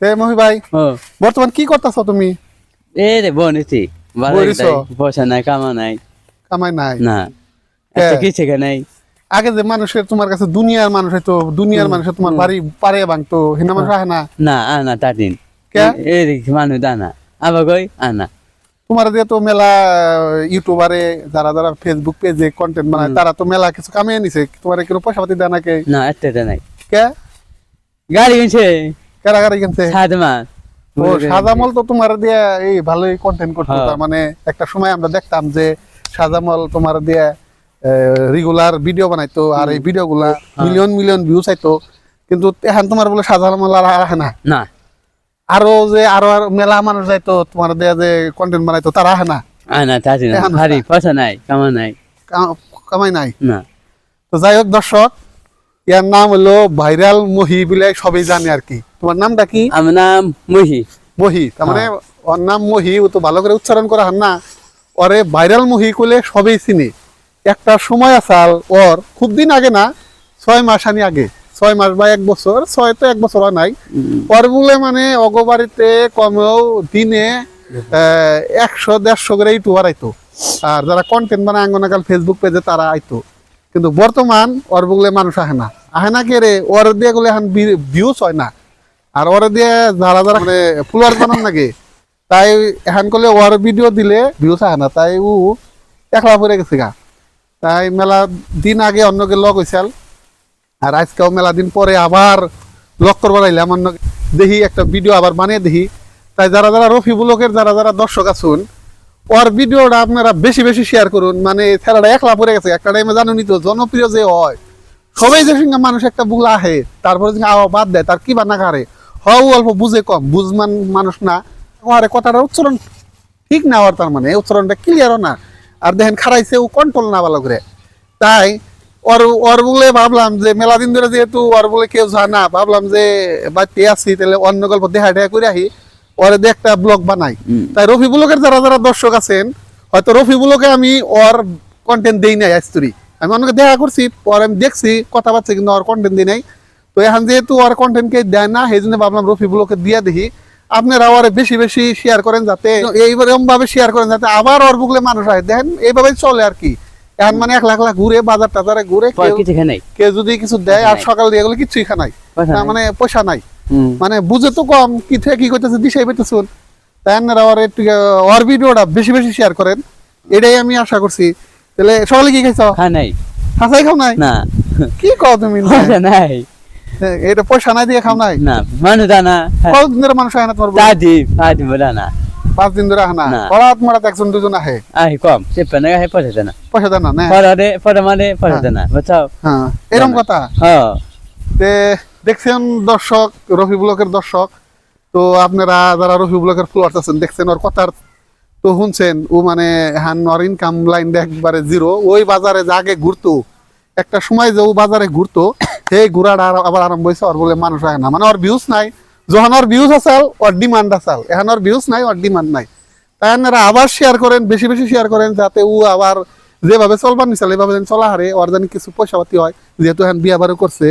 তে মহি ভাই বর্তমান কি করতেছো তুমি? এ রে বনেছি পয়সা নাই কামা নাই। কামাই নাই? না কে? কিছু নাই। আগে যে মানুষের তোমার কাছে দুনিয়ার মানুষ হয়তো দুনিয়ার মানুষের তোমার বাড়ি পারে ভাঙতো হিনা মানুষ আহে না? না আনা তাদিন কে? মানুষ দানা আবার কই? আনা। তোমার দিয়ে তো মেলা ইউটিউবারে যারা যারা ফেসবুক পেজে কন্টেন্ট বানায় তারা তো মেলা কিছু কামিয়ে নিছে। তোমার কোনো পয়সা পাতি দেয় নাকি? না একটা নাই। কে? গাড়ি কিনছে। ও তো তোমার দিয়ে এই ভালোই কন্টেন্ট করতো হ্যাঁ। তার মানে একটা সময় আমরা দেখতাম যে সাজামল তোমার দিয়ে রেগুলার ভিডিও বানাইতো আর এই হ্যাঁ। মিলিয়ন মিলিয়ন ভিউজ আইতো কিন্তু এখন তোমার বলে সাজামল আর আসে না। না। আরও যে আরও আর মেলা মানুষ যাইতো তোমার দেয়া যে কন্টেন্ট বানাইতো তারা আসে না। আনা তাদিন ভারী পয়সা নাই কামা নাই। কামাই নাই। না। তো যাই হোক দর্শক ইয়ার নাম হলো ভাইরাল মহি বলে সবাই জানে আর কি। তোমার নামটা কি? আমার নাম মহি। মহি তার মানে হ্যাঁ। ওর নাম মহি ও তো ভালো করে উচ্চারণ করা হয় না। ওরে ভাইরাল মহি করলে সবাই চিনি। একটা সময় আসাল ওর খুব দিন আগে না ছয় মাস আনি আগে। ছয় মাস বা এক বছর ছয় তো এক বছর হয় নাই। ওর বলে মানে অগবাড়িতে কমেও দিনে একশো দেড়শো করে ইউটিউবার আইতো। আর যারা কন্টেন্ট বানায় আঙ্গনাকাল ফেসবুক পেজে তারা আইতো। কিন্তু বর্তমান ওর বলে মানুষ আহে না। হয় না। আর যারা মানে লাগে তাই দিলে আহে না, তাই একলা গেছে গা। তাই মেলা দিন আগে অন্যকে লগ আর মেলা দিন আবার লক করবার দেখি একটা ভিডিও আবার বানিয়ে দেখি। তাই যারা যারা রফি বুলকের যারা যারা দর্শক আছেন ওর ভিডিওটা আপনারা বেশি বেশি শেয়ার করুন। মানে খেলাটা একলা পড়ে গেছে, একটা টাইমে জানুনি তো, জনপ্রিয় যে হয়। সবাই যে সঙ্গে মানুষ একটা বুল আহে তারপরে আওয়া বাদ দেয় তার কি বানা কারে? হও অল্প বুঝে কম বুঝমান মানুষ না। আরে কথাটা উচ্চারণ ঠিক না ওর তার মানে উচ্চারণটা ক্লিয়ারও না। আর দেখেন খারাইছে ও কন্ট্রোল না ভালো করে। তাই ওর ওর বলে ভাবলাম যে মেলা দিন ধরে যেহেতু ওর বলে কেউ যায় না ভাবলাম যে বাড়িতে আসি তাহলে অন্য গল্প দেখা দেখা করে আহি ওরে দিয়ে একটা ব্লগ বানাই। তাই রফি ব্লগের যারা যারা দর্শক আছেন হয়তো রফি ব্লগে আমি ওর কন্টেন্ট দেই নাই আস্তরি আমি অন্যকে দেখা করছি পরে আমি দেখছি কথা পাচ্ছি কিন্তু ওর কন্টেন্ট দিই নাই। তো এখন যেহেতু ওর কন্টেন্টকে দেয় না সেই জন্য ভাবলাম রফি ব্লগে দিয়ে দেখি। আপনারা ওরে বেশি বেশি শেয়ার করেন যাতে এইরকম ভাবে শেয়ার করেন যাতে আবার ওর বুকলে মানুষ হয়। দেখেন এইভাবে চলে আর কি। এখন মানে এক লাখ লাখ ঘুরে বাজার টাজারে ঘুরে কেউ- যদি কিছু দেয় আর সকাল দিয়ে গেলে কিচ্ছুই খানাই পয়সা মানে পয়সা নাই। মানে বুঝে তো কম কি থেকে কি করতেছে দিশাই পেতেছুন তাই আপনারা ওর একটু ওর ভিডিওটা বেশি বেশি শেয়ার করেন। এটাই আমি আশা করছি। তাহলে সকালে কি খাইছ? নাই। হাসাই খাও নাই? না। কি কও তুমি? নাই। এটা পয়সা নাই দিয়ে খাও নাই? না মানুষ দানা কতদিন ধরে মানুষ আহে না তোমার? দাদি পাঁচ দিন ধরে আহে না? না। মরাত একজন দুজন আহে? আহি কম চেপে না হে পয়সা দেনা পয়সা দেন না পরে দে পরে মানে পয়সা দেনা বুঝছ? হ্যাঁ এরকম কথা? হ্যাঁ। তে দেখছেন দর্শক রফি ব্লকের দর্শক? তো আপনারা যারা রফি ব্লকের ফলোয়ার্স আছেন দেখছেন ওর কথার তো শুনছেন, ও মানে হান ওর ইনকাম লাইন একবারে জিরো। ওই বাজারে যে আগে ঘুরতো, একটা সময় যে ও বাজারে ঘুরতো, সেই ঘুরাটা আবার আরম্ভ হয়েছে, ওর বলে মানুষ হয় না। মানে ওর ভিউজ নাই। যখন ওর ভিউজ আসাল ওর ডিমান্ড আসাল এখন ওর ভিউজ নাই, ওর ডিমান্ড নাই। তাই আপনারা আবার শেয়ার করেন, বেশি বেশি শেয়ার করেন, যাতে ও আবার যেভাবে চলবার নিচাল এভাবে যেন চলা হারে, ওর যেন কিছু পয়সা পাতি হয়, যেহেতু এখন বিয়া বারো করছে।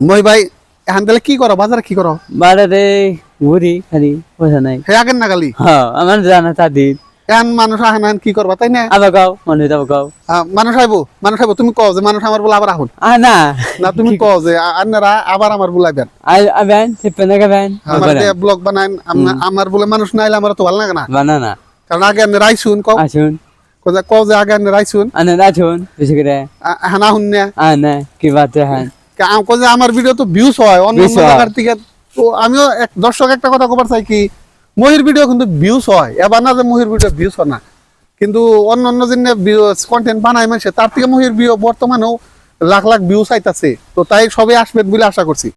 মই ভাই এখন তাহলে কি করো? বাজারে কি করো? বাড়াতে ঘুরি খালি পয়সা নাই। হে আগের নাগালি হ্যাঁ আমার জানা দাদি এখন মানুষ আহে না কি করবা তাই না? আবার গাও মানুষ আবার গাও মানুষ আইবো মানুষ আইবো তুমি কও যে মানুষ আমার বলে আবার আহুন। না। না তুমি কও যে আপনারা আবার আমার বুলাইবেন আবেন চেপে না গাবেন আমার ব্লগ বানাইন আমনা- আমার বলে মানুষ নাইলে আমার তো ভালো লাগে না। বানানা। কারণ আগে আপনি রাইছুন কও। কও যে- কও যে আগে আপনি রাইছুন আনে আসুন বেশি করে। হানা হুন না। আনে কি বাতে হ্যাঁ। আমার ভিডিও তো ভিউজ হয় অন্য। জায়গার থেকে। তো আমিও এক দর্শক একটা কথা কবার চাই কি মহির ভিডিও কিন্তু ভিউজ হয়। এবার না যে মহির ভিডিও ভিউজ হয় না। কিন্তু অন্য অন্য জন্য কন্টেন্ট বানায় মানুষে তার থেকে মহির ভিউ বর্তমানেও লাখ লাখ ভিউজ আইতাছে। তো তাই সবাই আসবেন বলে আশা করছি।